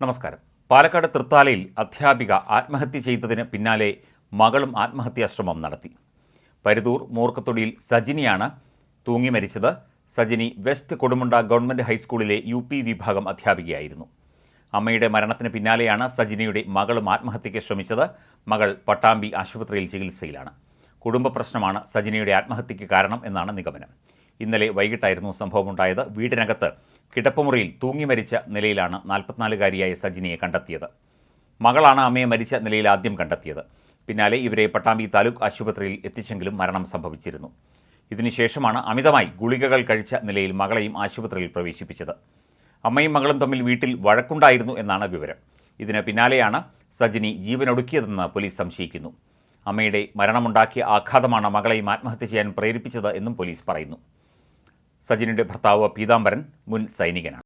നമസ്കാരം. പാലക്കാട് തൃത്താലയിൽ അധ്യാപിക ആത്മഹത്യ ചെയ്തതിന് പിന്നാലെ മകളും ആത്മഹത്യാശ്രമം നടത്തി. പരുതൂർ മൂർക്കത്തൊടിയിൽ സജിനിയാണ് തൂങ്ങി മരിച്ചത്. സജിനി വെസ്റ്റ് കൊടുമുണ്ട ഗവൺമെന്റ് ഹൈസ്കൂളിലെ യു പി വിഭാഗം അധ്യാപികയായിരുന്നു. അമ്മയുടെ മരണത്തിന് പിന്നാലെയാണ് സജിനിയുടെ മകളും ആത്മഹത്യയ്ക്ക് ശ്രമിച്ചത്. മകൾ പട്ടാമ്പി ആശുപത്രിയിൽ ചികിത്സയിലാണ്. കുടുംബ പ്രശ്നമാണ് സജിനിയുടെ ആത്മഹത്യയ്ക്ക് കാരണം എന്നാണ് നിഗമനം. ഇന്നലെ വൈകിട്ടായിരുന്നു സംഭവമുണ്ടായത്. വീടിനകത്ത് കിടപ്പുമുറിയിൽ തൂങ്ങി മരിച്ച നിലയിലാണ് നാൽപ്പത്തിനാലുകാരിയായ സജിനിയെ കണ്ടെത്തിയത്. മകളാണ് അമ്മയെ മരിച്ച നിലയിൽ ആദ്യം കണ്ടെത്തിയത്. പിന്നാലെ ഇവരെ പട്ടാമ്പി താലൂക്ക് ആശുപത്രിയിൽ എത്തിച്ചെങ്കിലും മരണം സംഭവിച്ചിരുന്നു. ഇതിനുശേഷമാണ് അമിതമായി ഗുളികകൾ കഴിച്ച നിലയിൽ മകളെയും ആശുപത്രിയിൽ പ്രവേശിപ്പിച്ചത്. അമ്മയും മകളും തമ്മിൽ വീട്ടിൽ വഴക്കുണ്ടായിരുന്നു എന്നാണ് വിവരം. ഇതിന് പിന്നാലെയാണ് സജിനി ജീവനൊടുക്കിയതെന്ന് പോലീസ് സംശയിക്കുന്നു. അമ്മയുടെ മരണമുണ്ടാക്കിയ ആഘാതമാണ് മകളെയും ആത്മഹത്യ ചെയ്യാൻ പ്രേരിപ്പിച്ചത് എന്നും പോലീസ് പറയുന്നു. സജിനിയുടെ ഭർത്താവ് പീതാംബരൻ മുൻ സൈനികനാണ്.